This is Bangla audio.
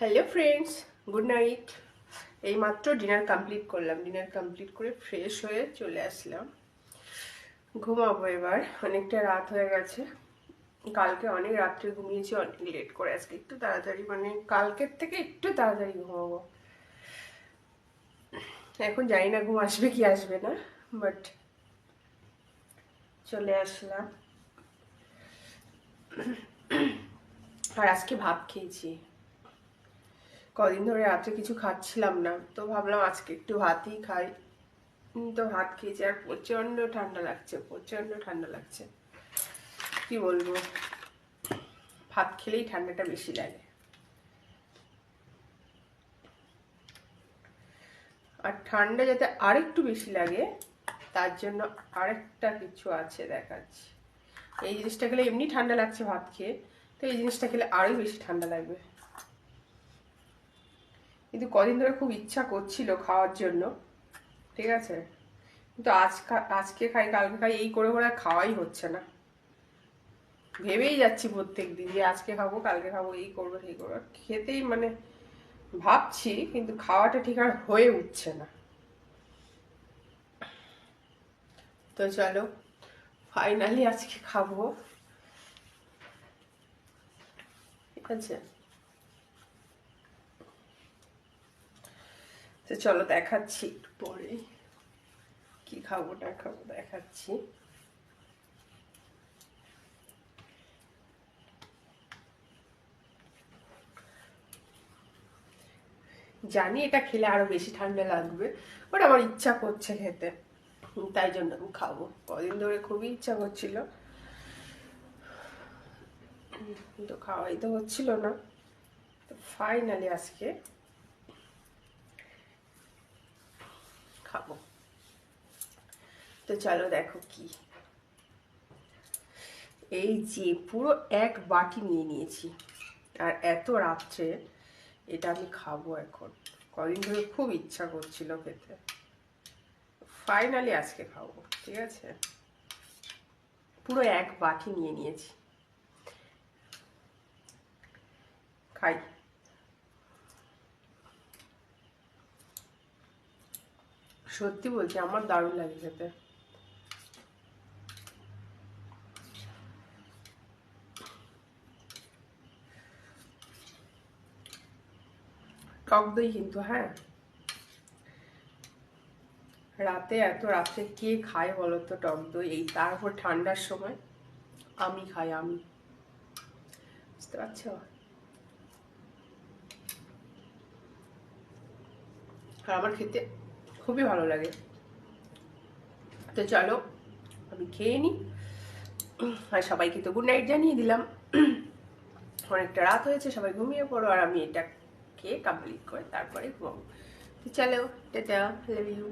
হ্যালো ফ্রেন্ডস গুড নাইট এই মাত্র ডিনার কমপ্লিট করলাম। ডিনার কমপ্লিট করে ফ্রেশ হয়ে চলে আসলাম। ঘুমাবো এবার। অনেকটা রাত হয়ে গেছে। কালকে অনেক রাত্রে ঘুমিয়েছি, অনেক লেট করে। আজকে একটু তাড়াতাড়ি মানে কালকের থেকে একটু তাড়াতাড়ি ঘুমাবো। এখন জানি না ঘুম আসবে কি আসবে না বাট চলে আসলাম। আর আজকে ভাব খেয়েছি। কদিন ধরে রাত্রে কিছু খাচ্ছিলাম না, তো ভাবলাম আজকে একটু ভাতই খাই। তো ভাত খেয়েছি আর প্রচণ্ড ঠান্ডা লাগছে, প্রচণ্ড ঠান্ডা লাগছে। কি বলব? ভাত খেলেই ঠান্ডাটা বেশি লাগে। আর ঠান্ডা যাতে আরেকটু বেশি লাগে, তার জন্য আরেকটা কিছু আছে দেখাচ্ছি। এই জিনিসটা খেলে এমনি ঠান্ডা লাগছে ভাত খেয়ে, তো এই জিনিসটা খেলে আরও বেশি ঠান্ডা লাগবে। কিন্তু কদিন ধরে খুব ইচ্ছা করছিল খাওয়ার জন্য। ঠিক আছে? কিন্তু আজ আজকে খাই, কালকে খাই, এই করে করে খাওয়াই হচ্ছে না। ভেবেই যাচ্ছি প্রত্যেক দিন যে আজকে খাব, কালকে খাব, এই করব, সেই করব। খেতেই মানে ভাবছি, কিন্তু খাওয়াটা ঠিক আর হয়ে উঠছে না। তো চলো ফাইনালি আজকে খাব। ঠিক আছে? তো চলো দেখাচ্ছি। একটু পরে। কি খাব না খাব দেখাচ্ছি। জানি এটা খেলে আরও বেশি ঠান্ডা লাগবে বাট আমার ইচ্ছা করছে খেতে। তাই জন্য আমি খাব। কদিন ধরে খুবই ইচ্ছা করছিল। কিন্তু খাওয়াই তো হচ্ছিল না। তো ফাইনালি আজকে খাব তো চলো দেখো কি। এই যে পুরো এক বাটি নিয়ে নিয়েছি। আর এত রাত্রে এটা আমি খাব এখন। কদিন ধরে খুব ইচ্ছা করছিল খেতে। ফাইনালি আজকে খাব, ঠিক আছে? পুরো এক বাটি নিয়ে নিয়েছি। খাই। সত্যি বলছি, আমার দারুণ লাগে খেতে। টক দই কিন্তু হ্যাঁ। রাতে, এত রাত্রে কে খায় বলো তো টক দই? এই তারপর ঠান্ডার সময় আমি খাই, আমি। বুঝতে পারছ? আর আমার খেতে খুবই ভালো লাগে। তো চলো, আমি খেয়ে নিই আর সবাইকে তো গুড নাইট জানিয়ে দিলাম। অনেকটা রাত হয়েছে, সবাই ঘুমিয়ে পড়ো, আর আমি এটা খেয়ে কমপ্লিট করে তারপরে ঘুমাবো। তো চলো, টাটা লাভ ইউ